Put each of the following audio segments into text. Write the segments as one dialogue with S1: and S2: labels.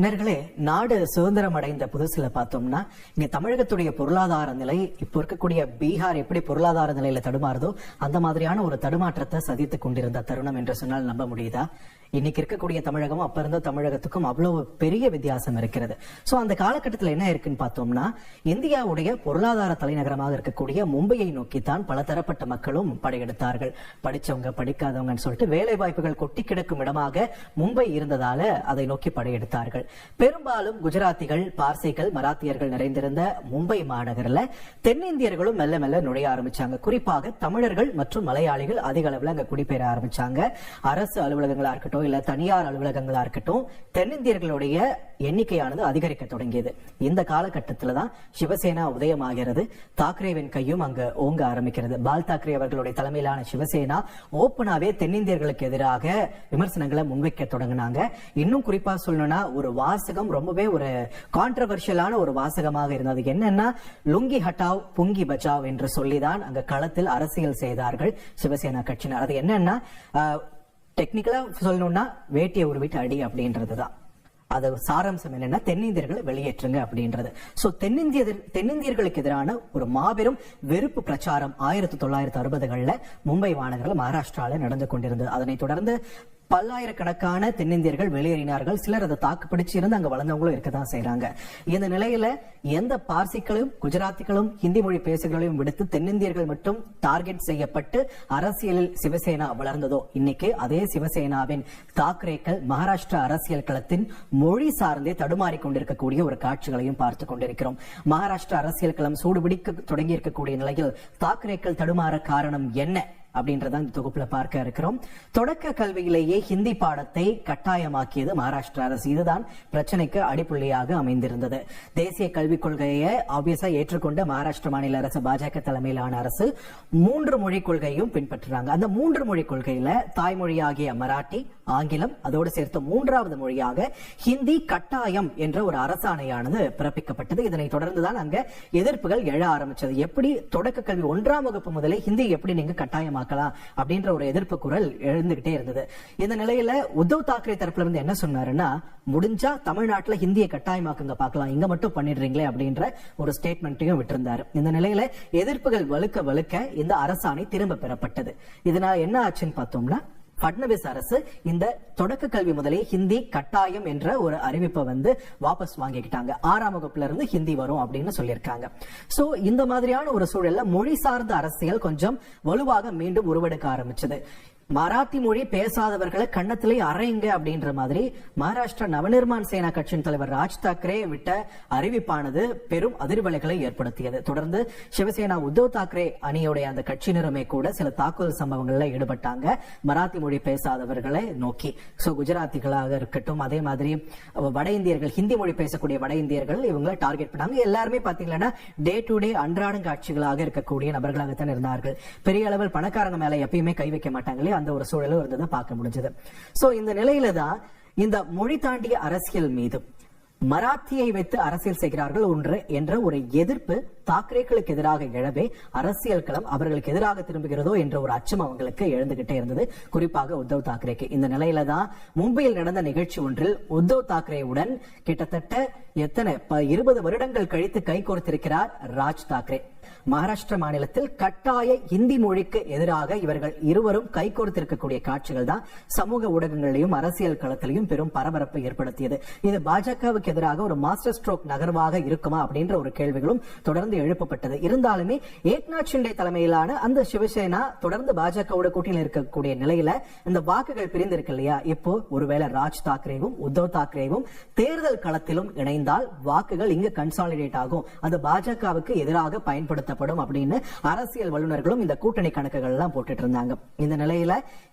S1: நேர்களே நாடு சுதந்திரம் அடைந்த புதுசுல பார்த்தோம்னா இங்க தமிழகத்துடைய பொருளாதார நிலை இப்போ இருக்கக்கூடிய பீகார் எப்படி பொருளாதார நிலையில தடுமாறுதோ அந்த மாதிரியான ஒரு தடுமாற்றத்தை சதித்துக் கொண்டிருந்த தருணம் என்று சொன்னால் நம்ப முடியுதா? இன்னைக்கு இருக்கக்கூடிய தமிழகம் அப்ப இருந்த தமிழகத்துக்கும் அவ்வளவு பெரிய வித்தியாசம் இருக்கிறது. சோ அந்த காலகட்டத்தில் என்ன இருக்குன்னு பார்த்தோம்னா இந்தியாவுடைய பொருளாதார தலைநகரமாக இருக்கக்கூடிய மும்பையை நோக்கித்தான் பல தரப்பட்ட மக்களும் படையெடுத்தார்கள். படிச்சவங்க படிக்காதவங்கன்னு சொல்லிட்டு வேலை வாய்ப்புகள் கொட்டி கிடக்கும் இடமாக மும்பை இருந்ததால அதை நோக்கி படையெடுத்தார்கள். பெரும்பாலும் குஜராத்திகள் பார்சிகள் மராத்தியர்கள் நிறைந்திருந்த மும்பை மாநகரில் தென்னிந்தியர்களும் மெல்ல மெல்ல நுழைய ஆரம்பிச்சாங்க. குறிப்பாக தமிழர்கள் மற்றும் மலையாளிகள் அதிக அளவில் அங்க குடிபெயர ஆரம்பிச்சாங்க. அரசு அலுவலகங்களா இருக்கட்டும் இல்ல தனியார் அலுவலகங்களா இருக்கட்டும் தென்னிந்தியர்களுடைய எண்ணிக்கையானது அதிகரிக்க தொடங்கியது. இந்த காலகட்டத்தில் தான் சிவசேனா உதயமாகிறது. தாக்கரேவின் கையும் அங்கு ஓங்க ஆரம்பிக்கிறது. பால் தாக்கரே அவர்களுடைய தலைமையிலான சிவசேனா ஓப்பனாவே தென்னிந்தியர்களுக்கு எதிராக விமர்சனங்களை முன்வைக்க தொடங்கினாங்க. இன்னும் குறிப்பா சொல்லணும்னா ஒரு வாசகம் ரொம்பவே ஒரு கான்ட்ரவர்ஷியலான ஒரு வாசகமாக இருந்தது. என்னன்னா லுங்கி ஹட்டாவ் புங்கி பச்சாவ் என்று சொல்லிதான் அங்க களத்தில் அரசியல் செய்தார்கள் சிவசேனா கட்சியினர். அது என்னன்னா டெக்னிக்கலா சொல்லணும்னா வேட்டியை உருவிட்டு அடி அப்படின்றதுதான். அது சாராம்சம் என்னன்னா தென்னிந்தியர்களை வெளியேற்றுங்க அப்படின்றது. சோ தென்னிந்திய தென்னிந்தியர்களுக்கு எதிரான ஒரு மாபெரும் வெறுப்பு பிரச்சாரம் ஆயிரத்தி தொள்ளாயிரத்தி அறுபதுகளில் மும்பை மாநகரில் மகாராஷ்டிராவில் நடந்து கொண்டிருந்தது. அதனைத் தொடர்ந்து பல்லாயிரக்கணக்கான தென்னிந்தியர்கள் வெளியேறினார்கள். சிலர் அதை தாக்கு பிடிச்சிருந்து அங்க வளர்ந்தவங்களும் இருக்கதான் செய்யறாங்க இந்த நிலையில எந்த பார்சிகளும் குஜராத்திகளும் ஹிந்தி மொழி பேசுகளையும் விடுத்து தென்னிந்தியர்கள் மட்டும் டார்கெட் செய்யப்பட்டு அரசியலில் சிவசேனா வளர்ந்ததோ இன்னைக்கு அதே சிவசேனாவின் தாக்கரேக்கள் மகாராஷ்டிரா அரசியல் களத்தின் மொழி சார்ந்தே தடுமாறி கொண்டிருக்கக்கூடிய ஒரு காட்சிகளையும் பார்த்து கொண்டிருக்கிறோம். மகாராஷ்டிரா அரசியல் களம் சூடுபிடிக்க தொடங்கி இருக்கக்கூடிய நிலையில் தாக்கரேக்கள் தடுமாற காரணம் என்ன? அப்படின்றத இந்த தொகுப்புல பார்க்க இருக்கிறோம். தொடக்க கல்வியிலேயே ஹிந்தி பாடத்தை கட்டாயமாக்கியது மகாராஷ்டிரா அரசு. இதுதான் பிரச்சனைக்கு அடிப்புள்ளியாக அமைந்திருந்தது. தேசிய கல்விக் கொள்கையை ஆப்வியஸா ஏற்றுக்கொண்ட மகாராஷ்டிர மாநில அரசு பாஜக தலைமையிலான அரசு மூன்று மொழி கொள்கையும் பின்பற்றுறாங்க. அந்த மூன்று மொழி கொள்கையில தாய்மொழியாகிய மராட்டி ஆங்கிலம் அதோடு சேர்த்து மூன்றாவது மொழியாக ஹிந்தி கட்டாயம் என்ற ஒரு அரசாணையானது பிறப்பிக்கப்பட்டது. இதனை தொடர்ந்துதான் அங்க எதிர்ப்புகள் எழ ஆரம்பிச்சது. எப்படி தொடக்க கல்வி ஒன்றாம் வகுப்பு முதலே ஹிந்தி எப்படி நீங்க கட்டாயமாக கட்டாயமாக்கலாம் அப்படின்ற ஒரு எதிர்ப்பு குரல் எழுந்துகிட்டே இருந்தது. இந்த நிலையில உத்தவ் தாக்கரே தரப்புல இருந்து என்ன சொன்னாருன்னா முடிஞ்சா தமிழ்நாட்டுல ஹிந்தியை கட்டாயமாக்குங்க பார்க்கலாம். இங்க மட்டும் பண்ணிடுறீங்களே அப்படின்ற ஒரு ஸ்டேட்மெண்ட்டையும் விட்டிருந்தாரு. இந்த நிலையில எதிர்ப்புகள் வலுக்க வலுக்க இந்த அரசாணை திரும்ப பெறப்பட்டது. இதனால என்ன ஆச்சுன்னு பார்த்தோம்னா பட்னவிஸ் அரசு இந்த தொடக்க கல்வி முதலே ஹிந்தி கட்டாயம் என்ற ஒரு அறிவிப்பை வந்து வாபஸ் வாங்கிக்கிட்டாங்க. ஆறாம் வகுப்புல இருந்து ஹிந்தி வரும் அப்படின்னு சொல்லியிருக்காங்க. சோ இந்த மாதிரியான ஒரு சூழல்ல மொழி சார்ந்த அரசியல் கொஞ்சம் வலுவாக மீண்டும் உருவெடுக்க ஆரம்பிச்சது. மராத்தி மொழி பேசாதவர்களை கண்ணத்திலே அறையுங்க அப்படின்ற மாதிரி மகாராஷ்டிரா நவநிர்மாண் சேனா கட்சியின் தலைவர் ராஜ் தாக்கரே விட்ட அறிவிப்பானது பெரும் அதிர்வலைகளை ஏற்படுத்தியது. தொடர்ந்து சிவசேனா உத்தவ் தாக்கரே அணியுடைய அந்த கட்சியினருமே கூட சில தாக்குதல் சம்பவங்கள்ல ஈடுபட்டாங்க. மராத்தி மொழி பேசாதவர்களை நோக்கி. சோ குஜராத்திகளாக இருக்கட்டும் அதே மாதிரி வட இந்தியர்கள் ஹிந்தி மொழி பேசக்கூடிய வட இந்தியர்கள் இவங்களை டார்கெட் பண்ணாங்க. எல்லாருமே பாத்தீங்கன்னா டே டு டே அன்றாடம் காட்சிகளாக இருக்கக்கூடிய நபர்களாகத்தான் இருந்தார்கள். பெரிய அளவில் பணக்காரங்க மேல எப்பயுமே கை வைக்க மாட்டாங்களே அந்த ஒரு சூழலும் இருந்ததை பார்க்க முடிஞ்சது. சோ இந்த நிலையில தான் இந்த மொழி தாண்டிய அரசியல் மீது மராத்தியை வைத்து அரசியல் செய்கிறார்கள் ஒன்று என்ற ஒரு எதிர்ப்பு தாக்கரேக்களுக்கு எதிராக எழவே அரசியல் களம் அவர்களுக்கு எதிராக திரும்புகிறதோ என்ற ஒரு அச்சம் அவங்களுக்கு எழுந்துகிட்டே இருந்தது. குறிப்பாக உத்தவ் தாக்கரேக்கு. இந்த நிலையில தான் மும்பையில் நடந்த நிகழ்ச்சி ஒன்றில் உத்தவ் தாக்கரேவுடன் கிட்டத்தட்ட எத்தனை இருபது வருடங்கள் கழித்து கை கோர்த்திருக்கிறார் ராஜ் தாக்கரே. மகாராஷ்டிர மாநிலத்தில் கட்டாய இந்தி மொழிக்கு எதிராக இவர்கள் இருவரும் கைகோர்த்திருக்கக்கூடிய காட்சிகள் தான் சமூக ஊடகங்களிலும் அரசியல் களத்திலையும் பெரும் பரபரப்பை ஏற்படுத்தியது. இது பாஜகவுக்கு எதிராக ஒரு மாஸ்டர் ஸ்ட்ரோக் நகர்வாக இருக்குமா அப்படின்ற ஒரு கேள்விகளும் தொடர்ந்து தொடர்ந்து எழுப்பப்பட்டது. இருந்தாலுமே ஏக்நாத் ஷிண்டே தலைமையிலான அந்த சிவசேனா தொடர்ந்து பாஜகவோட கூட்டணியில் இருக்கக்கூடிய நிலையில இந்த வாக்குகள் பிரிந்திருக்கு இல்லையா? இப்போ ஒருவேளை ராஜ் தாக்கரேவும் உத்தவ் தாக்கரேவும் தேர்தல் களத்திலும் இணைந்தால் வாக்குகள் இங்கு கன்சாலிடேட் ஆகும். அது பாஜகவுக்கு எதிராக பயன்படுத்தப்படும் அப்படின்னு அரசியல் வல்லுநர்களும் இந்த கூட்டணி கணக்குகள் எல்லாம் போட்டுட்டு இருந்தாங்க. இந்த நிலையில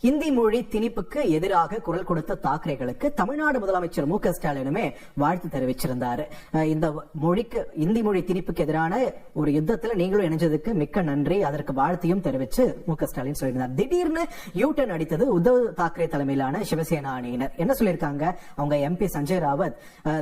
S1: இந்தி மொழி திணிப்புக்கு எதிராக குரல் கொடுத்த தாக்கரேகளுக்கு தமிழ்நாடு முதலமைச்சர் மு க ஸ்டாலினுமே வாழ்த்து தெரிவிச்சிருந்தாரு. இந்த மொழிக்கு இந்தி மொழி திணிப்புக்கு எதிரான ஒரு யுத்தத்துல நீங்களும் இணைஞ்சதுக்கு மிக்க நன்றி. அதற்கு வாழ்த்தையும் தெரிவிச்சு மு க ஸ்டாலின் சொல்லியிருந்தார். திடீர்னு யூட்டன் அடித்தது உத்தவ் தாக்கரே தலைமையிலான சிவசேனா அணியினர் என்ன சொல்லியிருக்காங்க? அவங்க எம்பி சஞ்சய் ராவத்.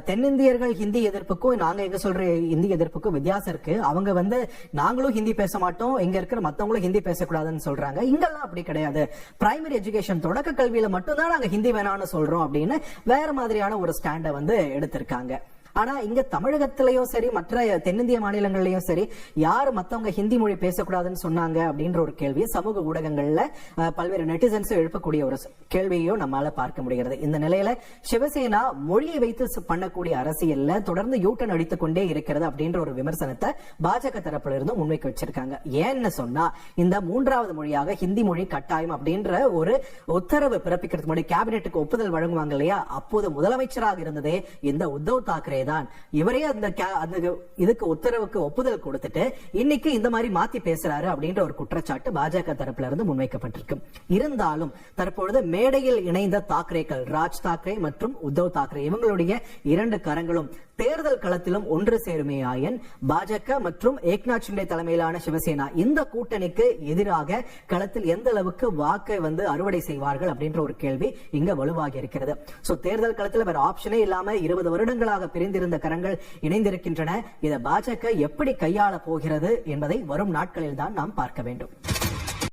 S1: தென்னிந்தியர்கள் ஹிந்தி எதிர்ப்புக்கும் நாங்க எங்க சொல்ற ஹிந்தி எதிர்ப்புக்கும் வித்தியாசம் இருக்கு. அவங்க வந்து நாங்களும் ஹிந்தி பேச மாட்டோம். இங்க இருக்கிற மத்தவங்களும் ஹிந்தி பேசக்கூடாதுன்னு சொல்றாங்க. இங்கெல்லாம் அப்படி கிடையாது. பிரைமரி எஜுகேஷன் தொடக்க கல்வியில மட்டும்தான் நாங்க ஹிந்தி வேணாம்னு சொல்றோம் அப்படின்னு வேற மாதிரியான ஒரு ஸ்டாண்டை வந்து எடுத்திருக்காங்க. ஆனா இங்க தமிழகத்திலயும் சரி மற்ற தென்னிந்திய மாநிலங்கள்லயும் சரி யார் மத்தவங்க ஹிந்தி மொழி பேசக்கூடாதுன்னு சொன்னாங்க அப்படின்ற ஒரு கேள்வியை சமூக ஊடகங்கள்ல பல்வேறு நெட்டிசன்ஸ் எழுப்பக்கூடிய ஒரு கேள்வியையும் நம்மால பார்க்க முடிகிறது. இந்த நிலையில சிவசேனா மொழியை வைத்து பண்ணக்கூடிய அரசியல்ல தொடர்ந்து யூட்டன் அடித்துக் கொண்டே இருக்கிறது அப்படின்ற ஒரு விமர்சனத்தை பாஜக தரப்புல இருந்து முன்வைக்க வச்சிருக்காங்க. ஏன்னு சொன்னா இந்த மூன்றாவது மொழியாக ஹிந்தி மொழி கட்டாயம் அப்படின்ற ஒரு உத்தரவு பிறப்பிக்கிறதுக்கு முன்னாடி கேபினெட்டுக்கு ஒப்புதல் வழங்குவாங்க இல்லையா? அப்போது முதலமைச்சராக இருந்ததே இந்த உத்தவ் தாக்கரே தான். இவரே அந்த அந்த இதுக்கு உத்தரவுக்கு ஒப்புதல் கொடுத்துட்டு இன்னைக்கு இந்த மாதிரி மாத்தி பேசுறாரு அப்படின்ற ஒரு குற்றச்சாட்டு பாஜக தரப்புல இருந்து முன்வைக்கப்பட்டிருக்கு. இருந்தாலும் தற்பொழுது மேடையில் இணைந்த தாக்கரேக்கள் ராஜ் தாக்கரே மற்றும் உத்தவ் தாக்கரே இவங்களுடைய இரண்டு கரங்களும் தேர்தல் களத்திலும் ஒன்று சேருமே ஆயன் பாஜக மற்றும் ஏக்நாத் ஷிண்டே தலைமையிலான சிவசேனா இந்த கூட்டணிக்கு எதிராக களத்தில் எந்த அளவுக்கு வாக்கை வந்து அறுவடை செய்வார்கள் அப்படின்ற ஒரு கேள்வி இங்க வலுவாகி இருக்கிறது. சோ தேர்தல் களத்தில் வேற ஆப்ஷனே இல்லாம இருபது வருடங்களாக பிரிந்து இணைந்திருந்த கரங்கள் இணைந்திருக்கின்றன. இதை பாஜக எப்படி கையாள போகிறது என்பதை வரும் நாட்களில் தான் நாம் பார்க்க வேண்டும்.